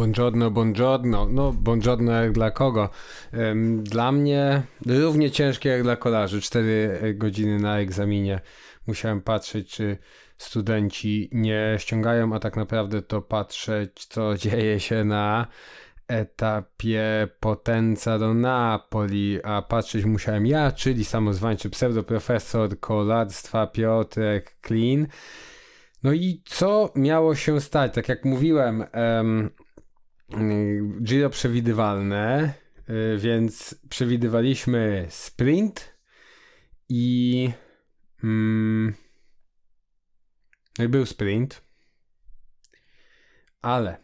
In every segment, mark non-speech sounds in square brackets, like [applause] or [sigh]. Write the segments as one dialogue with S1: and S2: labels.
S1: Buongiorno, buongiorno. No, buongiorno jak dla kogo? Dla mnie równie ciężkie jak dla kolarzy. Cztery godziny na egzaminie. Musiałem patrzeć, czy studenci nie ściągają, a tak naprawdę to patrzeć, co [laughs] dzieje się na etapie Potenza do Napoli, a patrzeć musiałem ja, czyli samozwańczy pseudoprofesor kolarstwa Piotrek Klin. No i co miało się stać? Tak jak mówiłem, em, Giro przewidywalne, y, więc przewidywaliśmy sprint i mm, no był sprint, ale,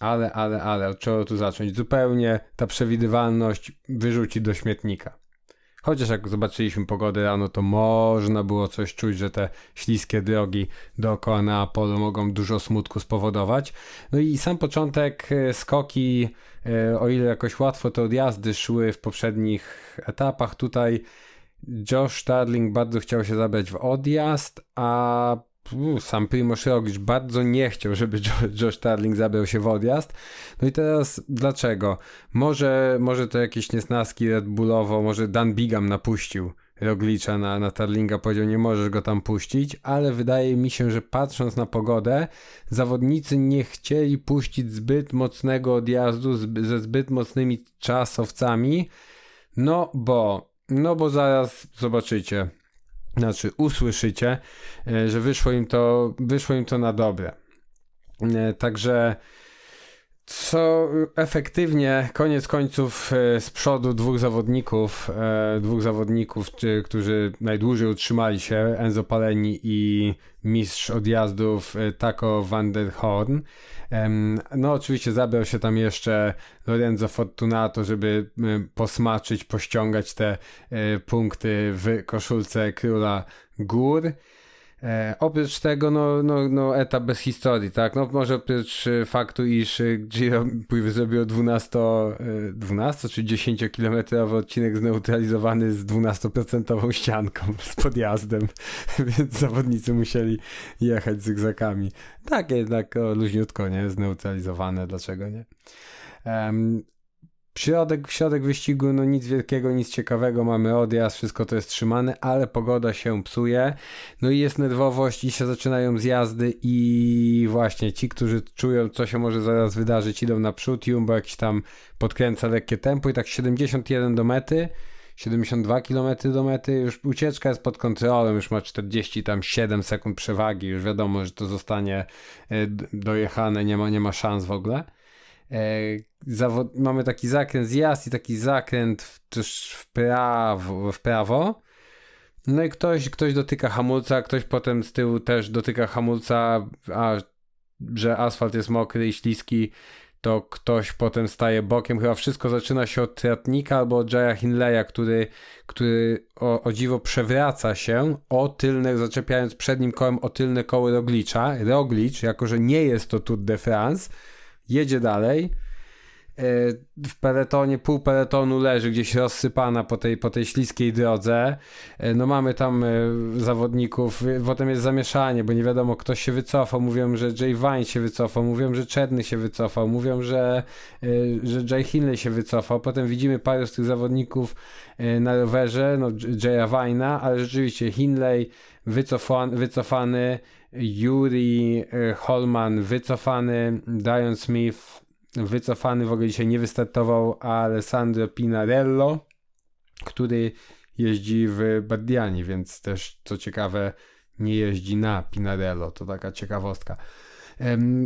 S1: ale, ale, ale, od czego tu zacząć? Zupełnie ta przewidywalność wyrzuci do śmietnika. Chociaż jak zobaczyliśmy pogodę rano, to można było coś czuć, że te śliskie drogi dookoła Neapolu mogą dużo smutku spowodować. No i sam początek, e, skoki, e, o ile jakoś łatwo te odjazdy szły w poprzednich etapach, tutaj Josh Starling bardzo chciał się zabrać w odjazd, a sam Primoz Roglic bardzo nie chciał, żeby Jo- Josh Starling zabrał się w odjazd. No i teraz dlaczego? Może, może to jakieś niesnaski Red Bullowo, może Dan Bigam napuścił Roglicza na, na Tarlinga, powiedział nie możesz go tam puścić, ale wydaje mi się, że patrząc na pogodę, zawodnicy nie chcieli puścić zbyt mocnego odjazdu z, ze zbyt mocnymi czasowcami, no bo, no bo zaraz zobaczycie, znaczy usłyszycie, e, że wyszło im to, wyszło im to na dobre. E, Także co efektywnie, koniec końców e, z przodu dwóch zawodników, e, dwóch zawodników, którzy najdłużej utrzymali się, Enzo Paleni i mistrz odjazdów e, Taco van der Horn. No oczywiście zabrał się tam jeszcze Lorenzo Fortunato, żeby posmaczyć, pościągać te punkty w koszulce króla gór. E, oprócz tego, no, no, no, etap bez historii, tak? No, może oprócz e, faktu, iż Giro później zrobił 12, e, 12 czy 10 kilometrowy odcinek zneutralizowany z 12% ścianką [laughs] z podjazdem, [laughs] więc zawodnicy musieli jechać zygzakami. Tak jednak o, luźniutko, nie? Zneutralizowane, dlaczego nie? Środek, środek wyścigu, no nic wielkiego, nic ciekawego, mamy odjazd, wszystko to jest trzymane, ale pogoda się psuje, no i jest nerwowość i się zaczynają zjazdy i właśnie ci, którzy czują, co się może zaraz wydarzyć, idą naprzód, Jumbo jakiś tam podkręca lekkie tempo i tak 71 do mety, 72 km do mety, już ucieczka jest pod kontrolą, już ma 40 tam 7 sekund przewagi, już wiadomo, że to zostanie e, dojechane, nie ma, nie ma szans w ogóle. E, zawod- mamy taki zakręt zjazd i taki zakręt w, też w prawo, w prawo. No i ktoś, ktoś dotyka hamulca, ktoś potem z tyłu też dotyka hamulca, a że asfalt jest mokry i śliski, to ktoś potem staje bokiem. Chyba wszystko zaczyna się od Tratnika albo od Jaya Hinleya, który, który o, o dziwo przewraca się o tylne, zaczepiając przednim kołem o tylne koło Roglicza. Roglicz, jako że nie jest to Tour de France, jedzie dalej. W peletonie, pół peletonu leży gdzieś rozsypana po tej, po tej śliskiej drodze. E, No mamy tam e, zawodników, e, potem jest zamieszanie, bo nie wiadomo kto się wycofał. Mówią, że Jay Vine się wycofał, mówią, że Czerny się wycofał, mówią, że, że Jay Hinley się wycofał. Potem widzimy paru z tych zawodników na rowerze, no Jaya Vine'a, ale rzeczywiście Hinley wycofany, wycofany Yuri Holman wycofany, Dion Smith wycofany, w ogóle dzisiaj nie wystartował Alessandro Pinarello, który jeździ w Bardiani, więc też co ciekawe nie jeździ na Pinarello, to taka ciekawostka.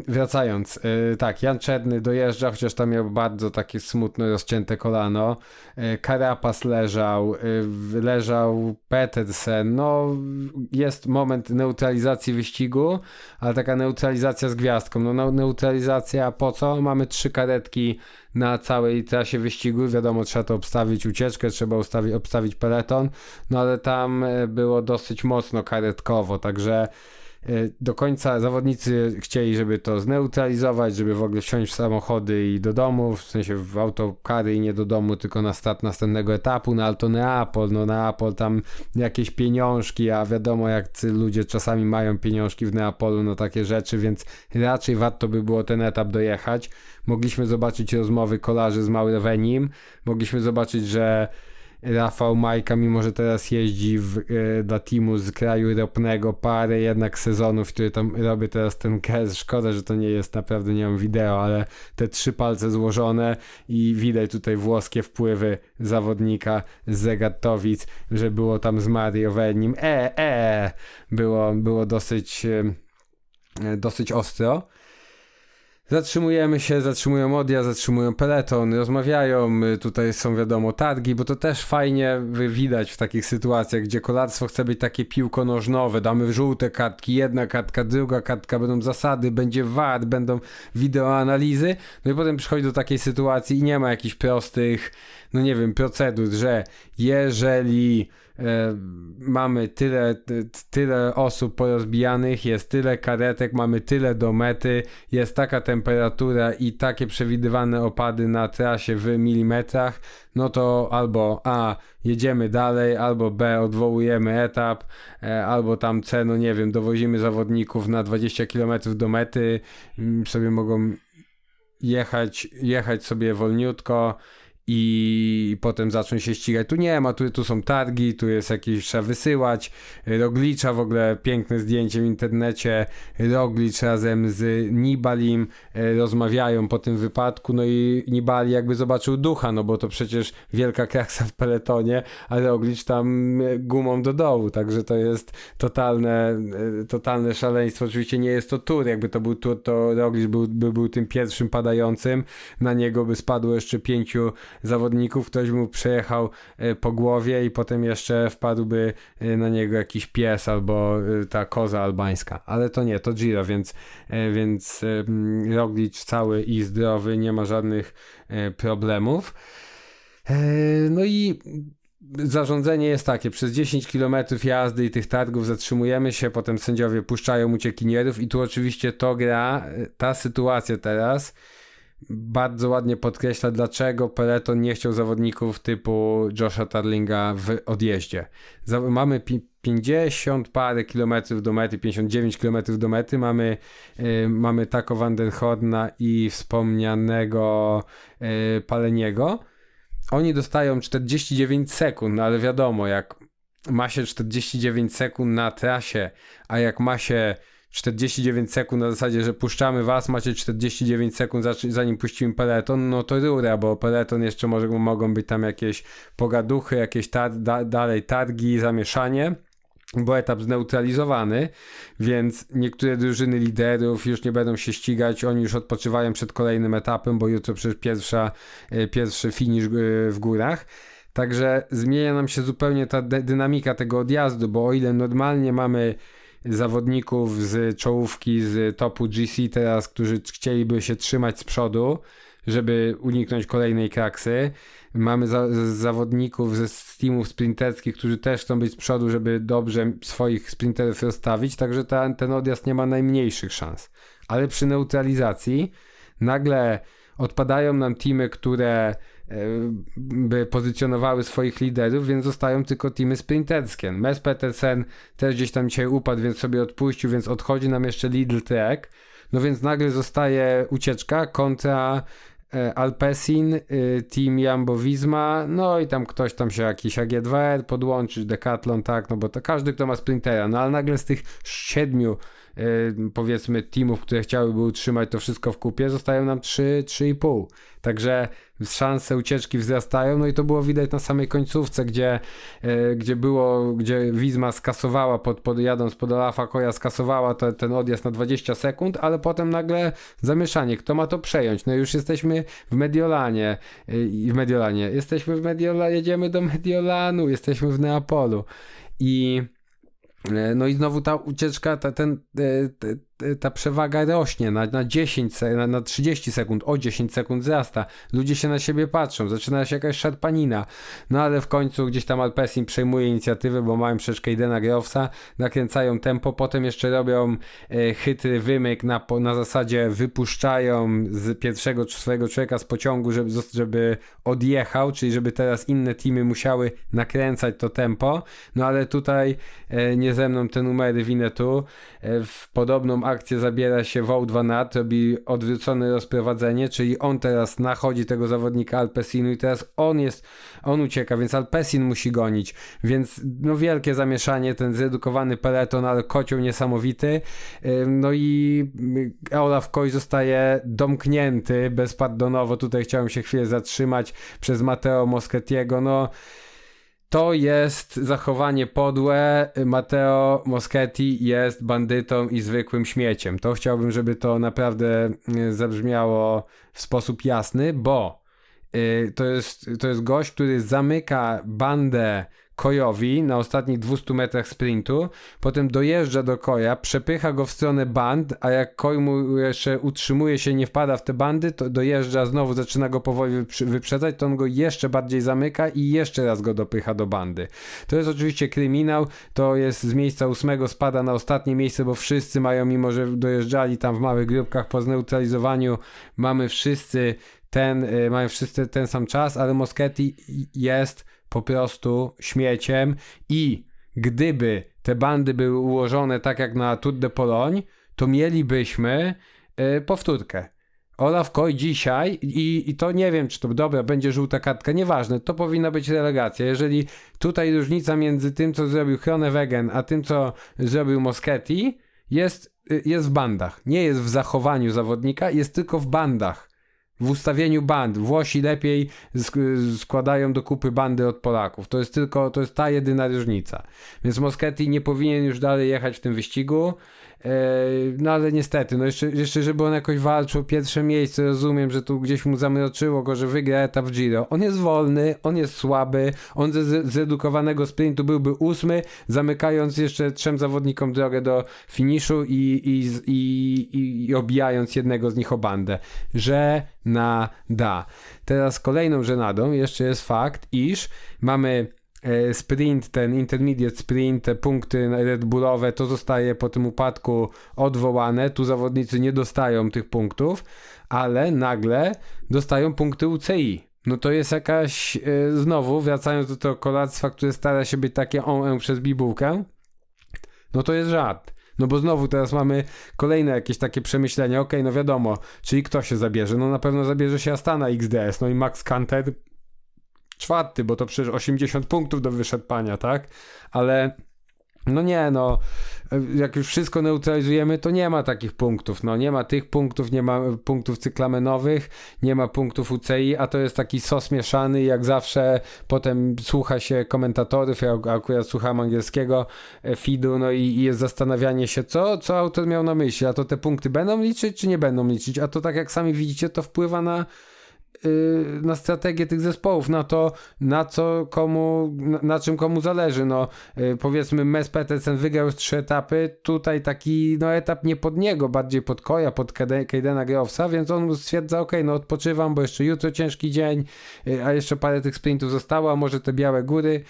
S1: Wracając, e, tak, Jan Czerny dojeżdża, chociaż tam miał bardzo takie smutne, rozcięte kolano. E, Karapas leżał, e, leżał Petersen. No, jest moment neutralizacji wyścigu, ale taka neutralizacja z gwiazdką. No, neu- neutralizacja po co? Mamy trzy karetki na całej trasie wyścigu. Wiadomo, trzeba to obstawić ucieczkę, trzeba obstawić peleton, no ale tam było dosyć mocno karetkowo, także do końca zawodnicy chcieli, żeby to zneutralizować, żeby w ogóle wsiąść w samochody i do domu, w sensie w autokary i nie do domu, tylko na start następnego etapu, no ale to Neapol, no Neapol tam jakieś pieniążki, a wiadomo jak ludzie czasami mają pieniążki w Neapolu, no takie rzeczy, więc raczej warto by było ten etap dojechać. Mogliśmy zobaczyć rozmowy kolarzy z Maurevenim, mogliśmy zobaczyć, że Rafał Majka, mimo że teraz jeździ w, e, dla teamu z kraju ropnego, parę jednak sezonów, które tam robię teraz ten kez. Szkoda, że to nie jest, naprawdę nie mam wideo, ale te trzy palce złożone i widać tutaj włoskie wpływy zawodnika z Zegatowic, że było tam z Mario Venim. E, e, było, było dosyć, e, dosyć ostro. Zatrzymujemy się, zatrzymują Odia, zatrzymują Peleton, rozmawiają, tutaj są wiadomo targi, bo to też fajnie widać w takich sytuacjach, gdzie kolarstwo chce być takie piłkonożnowe, damy żółte kartki, jedna kartka, druga kartka, będą zasady, będzie VAR, będą wideoanalizy, no i potem przychodzi do takiej sytuacji i nie ma jakichś prostych, no nie wiem, procedur, że jeżeli mamy tyle, tyle osób porozbijanych, jest tyle karetek, mamy tyle do mety, jest taka temperatura i takie przewidywane opady na trasie w milimetrach, no to albo A jedziemy dalej, albo B odwołujemy etap, e, albo tam C, no nie wiem, dowozimy zawodników na 20 km do mety, mm, sobie mogą jechać, jechać sobie wolniutko i potem zacząć się ścigać. Tu nie ma, tu, tu są targi, tu jest jakieś, trzeba wysyłać. Roglicza w ogóle piękne zdjęcie w internecie. Roglicz razem z Nibalim e, rozmawiają po tym wypadku, no i Nibali jakby zobaczył ducha, no bo to przecież wielka kraksa w peletonie, a Roglicz tam e, gumą do dołu, także to jest totalne, e, totalne szaleństwo. Oczywiście nie jest to tur, jakby to był tur, to Roglicz był, by był tym pierwszym padającym, na niego by spadło jeszcze pięciu zawodników, ktoś mu przejechał e, po głowie i potem jeszcze wpadłby e, na niego jakiś pies albo e, ta koza albańska. Ale to nie, to Giro, więc, więc Roglic cały i zdrowy, nie ma żadnych problemów. No i zarządzenie jest takie, przez 10 km jazdy i tych targów zatrzymujemy się, potem sędziowie puszczają uciekinierów i tu oczywiście to gra, ta sytuacja teraz bardzo ładnie podkreśla, dlaczego Peloton nie chciał zawodników typu Josha Tarlinga w odjeździe. Mamy 50 parę kilometrów do mety, 59 kilometrów do mety, mamy, yy, mamy Taco van Horna i wspomnianego yy, Paleniego. Oni dostają 49 sekund, no ale wiadomo, jak ma się 49 sekund na trasie, a jak ma się 49 sekund na zasadzie, że puszczamy was, macie 49 sekund zanim puścimy peleton, no to rura, bo peleton jeszcze może, mogą być tam jakieś pogaduchy, jakieś tar da dalej targi, zamieszanie bo etap zneutralizowany, więc niektóre drużyny liderów już nie będą się ścigać, oni już odpoczywają przed kolejnym etapem, bo jutro przecież pierwsza, e, pierwszy finisz e, w górach. Także zmienia nam się zupełnie ta dynamika tego odjazdu, bo o ile normalnie mamy zawodników z czołówki, z topu GC teraz, którzy chcieliby się trzymać z przodu, żeby uniknąć kolejnej kraksy. Mamy za, zawodników ze teamów sprinterskich, którzy też chcą być z przodu, żeby dobrze swoich sprinterów rozstawić, także ta, ten odjazd nie ma najmniejszych szans. Ale przy neutralizacji nagle odpadają nam teamy, które by pozycjonowały swoich liderów, więc zostają tylko teamy sprinterskie. Mes Petersen też gdzieś tam dzisiaj upadł, więc sobie odpuścił, więc odchodzi nam jeszcze Lidl Trek. No więc nagle zostaje ucieczka kontra e, Alpesin, e, Team Jambo Visma, no i tam ktoś tam się jakiś AG2R podłączyć, Decathlon, tak, no bo to każdy, kto ma sprintera, no ale nagle z tych siedmiu Y, powiedzmy teamów, które chciałyby utrzymać to wszystko w kupie, zostają nam 3, 3,5. Także szanse ucieczki wzrastają, no i to było widać na samej końcówce, gdzie, y, gdzie było, gdzie Wizma skasowała, pod, pod, jadąc pod Olafa Koja, skasowała to, ten odjazd na 20 sekund, ale potem nagle zamieszanie, kto ma to przejąć? No już jesteśmy w Mediolanie, y, w Mediolanie, jesteśmy w Mediolanie, jedziemy do Mediolanu, jesteśmy w Neapolu. I E, no i znowu ta ucieczka, ta, ten, e, ta przewaga rośnie na, na 10, na, na 30 sekund, o 10 sekund wzrasta. Ludzie się na siebie patrzą, zaczyna się jakaś szarpanina. No ale w końcu gdzieś tam Alpesin przejmuje inicjatywę, bo mają przecież Kaidena Growsa, nakręcają tempo, potem jeszcze robią e, chytry wymyk na, na zasadzie wypuszczają z pierwszego swojego człowieka z pociągu, żeby, żeby odjechał, czyli żeby teraz inne teamy musiały nakręcać to tempo. No ale tutaj e, nie ze mną te numery Winetu. E, w podobną akcję zabiera się Aert, robi odwrócone rozprowadzenie, czyli on teraz nachodzi tego zawodnika Alpesinu i teraz on jest, on ucieka, więc Alpesin musi gonić, więc no wielkie zamieszanie, ten zredukowany peleton, ale kocioł niesamowity, no i Olaf Koy zostaje domknięty bezpardonowo, tutaj chciałem się chwilę zatrzymać przez Matteo Moschettiego, no to jest zachowanie podłe. Matteo Moschetti jest bandytą i zwykłym śmieciem. To chciałbym, żeby to naprawdę y, zabrzmiało w sposób jasny, bo y, to jest, to jest gość, który zamyka bandę Kojowi na ostatnich 200 metrach sprintu, potem dojeżdża do Koja, przepycha go w stronę band, a jak Koj mu jeszcze utrzymuje się, nie wpada w te bandy, to dojeżdża, znowu zaczyna go powoli wyprzedzać, to on go jeszcze bardziej zamyka i jeszcze raz go dopycha do bandy. To jest oczywiście kryminał, to jest z miejsca ósmego spada na ostatnie miejsce, bo wszyscy mają, mimo że dojeżdżali tam w małych grupkach po zneutralizowaniu, mamy wszyscy ten, y, mają wszyscy ten sam czas, ale Moschetti jest po prostu śmieciem i gdyby te bandy były ułożone tak jak na Tour de Pologne, to mielibyśmy yy, powtórkę. Olaf Koy dzisiaj i, i to nie wiem, czy to dobra, będzie żółta kartka, nieważne, to powinna być relegacja. Jeżeli tutaj różnica między tym, co zrobił Wegen, a tym, co zrobił Moschetti, jest, y, jest w bandach. Nie jest w zachowaniu zawodnika, jest tylko w bandach w ustawieniu band. Włosi lepiej składają do kupy bandy od Polaków. To jest tylko, to jest ta jedyna różnica. Więc Moschetti nie powinien już dalej jechać w tym wyścigu. No ale niestety, no jeszcze, jeszcze żeby on jakoś walczył pierwsze miejsce, rozumiem, że tu gdzieś mu zamroczyło go, że wygra etap Giro. On jest wolny, on jest słaby, on ze zedukowanego sprintu byłby ósmy, zamykając jeszcze trzem zawodnikom drogę do finiszu i, i, i, i obijając jednego z nich o bandę. Że na da. Teraz kolejną żenadą jeszcze jest fakt, iż mamy sprint, ten intermediate sprint, te punkty Red Bullowe, to zostaje po tym upadku odwołane. Tu zawodnicy nie dostają tych punktów, ale nagle dostają punkty UCI. No to jest jakaś, e, znowu wracając do tego kolactwa, które stara się być takie on przez bibułkę, no to jest żart. No bo znowu teraz mamy kolejne jakieś takie przemyślenia, okej, okay, no wiadomo, czyli kto się zabierze? No na pewno zabierze się Astana XDS, no i Max Kanter czwarty, bo to przecież 80 punktów do wyszedpania, tak? Ale no nie, no, jak już wszystko neutralizujemy, to nie ma takich punktów. No, nie ma tych punktów, nie ma punktów cyklamenowych, nie ma punktów UCI, a to jest taki sos mieszany. Jak zawsze potem słucha się komentatorów, ja akurat słucham angielskiego e, feedu, no i, i jest zastanawianie się, co, co autor miał na myśli. A to te punkty będą liczyć, czy nie będą liczyć? A to tak jak sami widzicie, to wpływa na na strategię tych zespołów, na to, na co komu, na, czym komu zależy. No, y, powiedzmy, Mes Petersen wygrał trzy etapy, tutaj taki no, etap nie pod niego, bardziej pod Koja, pod Kaidena Growsa, więc on stwierdza, ok, no odpoczywam, bo jeszcze jutro ciężki dzień, y, a jeszcze parę tych sprintów zostało, a może te białe góry,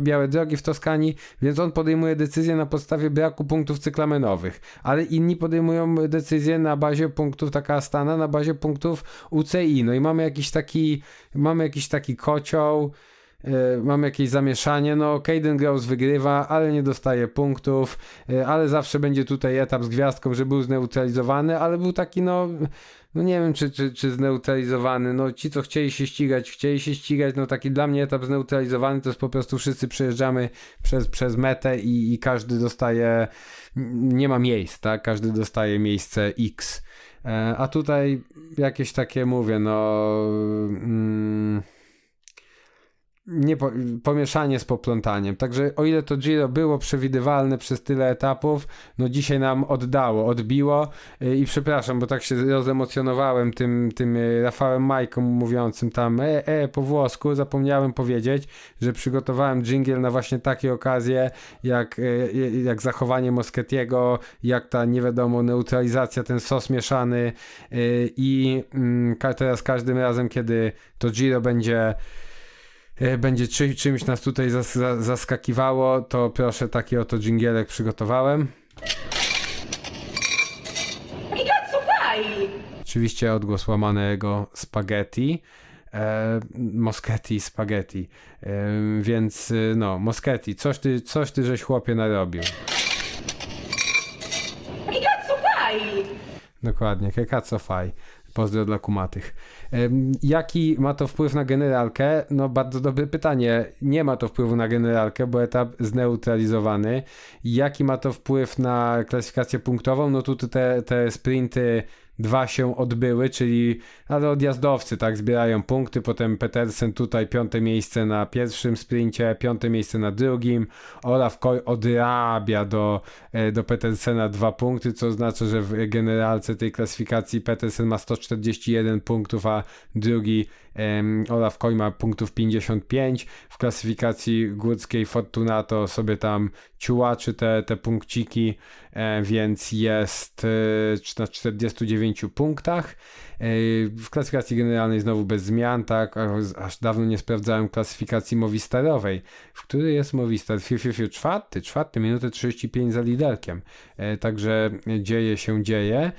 S1: białe drogi w Toskanii, więc on podejmuje decyzję na podstawie braku punktów cyklamenowych, ale inni podejmują decyzję na bazie punktów, taka Astana, na bazie punktów UCI, no i mamy jakiś taki, mamy jakiś taki kocioł, yy, mamy jakieś zamieszanie, no Caden Gross wygrywa, ale nie dostaje punktów, yy, ale zawsze będzie tutaj etap z gwiazdką, że był zneutralizowany, ale był taki no no nie wiem, czy, czy, czy zneutralizowany. No ci, co chcieli się ścigać, chcieli się ścigać. No taki dla mnie etap zneutralizowany to jest po prostu wszyscy przejeżdżamy przez, przez metę i, i każdy dostaje, nie ma miejsc, tak? Każdy dostaje miejsce X. E, a tutaj jakieś takie mówię, no. Mm, nie po, pomieszanie z poplątaniem. Także o ile to Giro było przewidywalne przez tyle etapów, no dzisiaj nam oddało, odbiło i przepraszam, bo tak się rozemocjonowałem tym, tym y, Rafałem Majką mówiącym tam e, e, po włosku, zapomniałem powiedzieć, że przygotowałem jingle na właśnie takie okazje, jak, y, jak zachowanie Mosketiego, jak ta nie wiadomo neutralizacja, ten sos mieszany i mm, teraz każdym razem, kiedy to Giro będzie e, będzie czy, czymś nas tutaj zas, za- zaskakiwało, to proszę taki oto dżingielek przygotowałem. Oczywiście odgłos łamanego spaghetti. E, Moschetti spaghetti. E, więc y, no, Moschetti, coś ty, coś ty żeś chłopie narobił. Dokładnie, Kekaco Faj. Pozdro dla kumatych. Jaki ma to wpływ na generalkę? No bardzo dobre pytanie. Nie ma to wpływu na generalkę, bo etap zneutralizowany. Jaki ma to wpływ na klasyfikację punktową? No tu te, te sprinty dwa się odbyły, czyli ale odjazdowcy tak zbierają punkty, potem Petersen tutaj piąte miejsce na pierwszym sprincie, piąte miejsce na drugim, Olaf Koy odrabia do, e, do Petersena dwa punkty, co oznacza, że w generalce tej klasyfikacji Petersen ma 141 punktów, a drugi Olaf Koy ma punktów 55. W klasyfikacji górskiej Fortunato sobie tam ciułaczy te, te punkciki, e, więc jest e, na 49 punktach. E, W klasyfikacji generalnej znowu bez zmian, tak, aż dawno nie sprawdzałem klasyfikacji Movistarowej, w której jest Movistar, fiu, fiu, fiu, czwarty, czwarty, minutę 35 za liderkiem, także dzieje się, dzieje.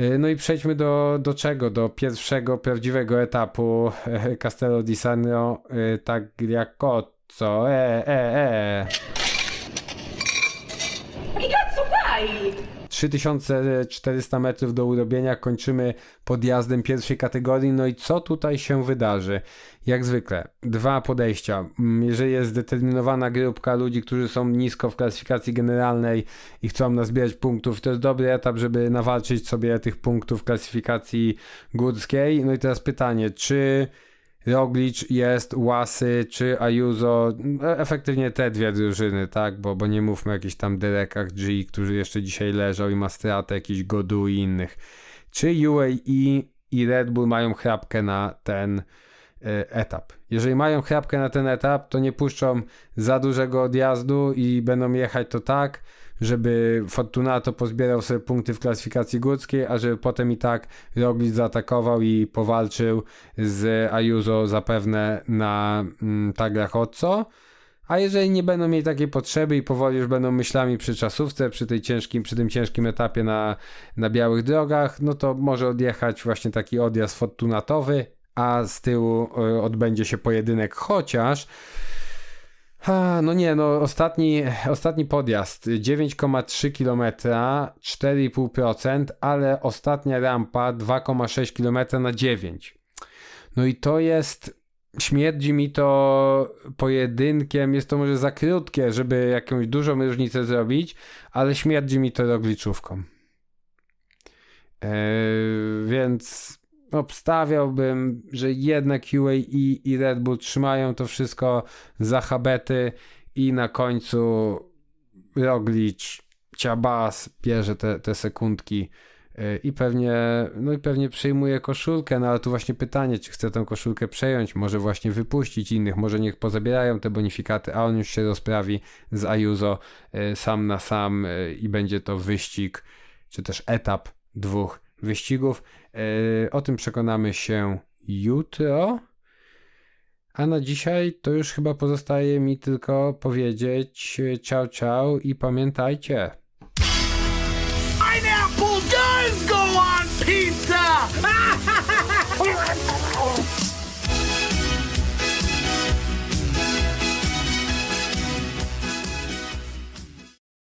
S1: E, No i przejdźmy do, do czego? Do pierwszego prawdziwego etapu e, Castello di Sannio e, Tagliacozzo. E, e, e. 3400 metrów do urobienia, kończymy podjazdem pierwszej kategorii. No i co tutaj się wydarzy? Jak zwykle, dwa podejścia. Mm, Jeżeli jest zdeterminowana grupka ludzi, którzy są nisko w klasyfikacji generalnej i chcą nazbierać punktów, to jest dobry etap, żeby nawalczyć sobie tych punktów w klasyfikacji górskiej. No i teraz pytanie, czy Roglic jest, Łasy czy Ayuso, efektywnie te dwie drużyny, tak, bo, bo nie mówmy o jakichś tam Derekach G, którzy jeszcze dzisiaj leżą i ma stratę jakiś Godu i innych. Czy UAE i Red Bull mają chrapkę na ten etap? Jeżeli mają chrapkę na ten etap, to nie puszczą za dużego odjazdu i będą jechać to tak, żeby Fortunato pozbierał sobie punkty w klasyfikacji górskiej, a żeby potem i tak Roglic zaatakował i powalczył z Ayuso zapewne na mm, tagrach Otco. A jeżeli nie będą mieli takiej potrzeby i powoli już będą myślami przy czasówce, przy, tej ciężkim, przy tym ciężkim etapie na, na białych drogach, no to może odjechać właśnie taki odjazd fortunatowy, a z tyłu y, odbędzie się pojedynek, chociaż no nie, no ostatni, ostatni podjazd 9,3 km, 4,5%, ale ostatnia rampa 2,6 km na 9. No i to jest, śmierdzi mi to pojedynkiem, jest to może za krótkie, żeby jakąś dużą różnicę zrobić, ale śmierdzi mi to rogliczówką. Eee, więc obstawiałbym, że jednak UAE i Red Bull trzymają to wszystko za habety i na końcu Roglic, Ciabas bierze te, te sekundki yy, i pewnie, no i pewnie przejmuje koszulkę, no ale tu właśnie pytanie, czy chce tę koszulkę przejąć, może właśnie wypuścić innych, może niech pozabierają te bonifikaty, a on już się rozprawi z Ayuso yy, sam na sam yy, i będzie to wyścig, czy też etap dwóch wyścigów. Yy, O tym przekonamy się jutro. A na dzisiaj to już chyba pozostaje mi tylko powiedzieć e, ciao ciao i pamiętajcie.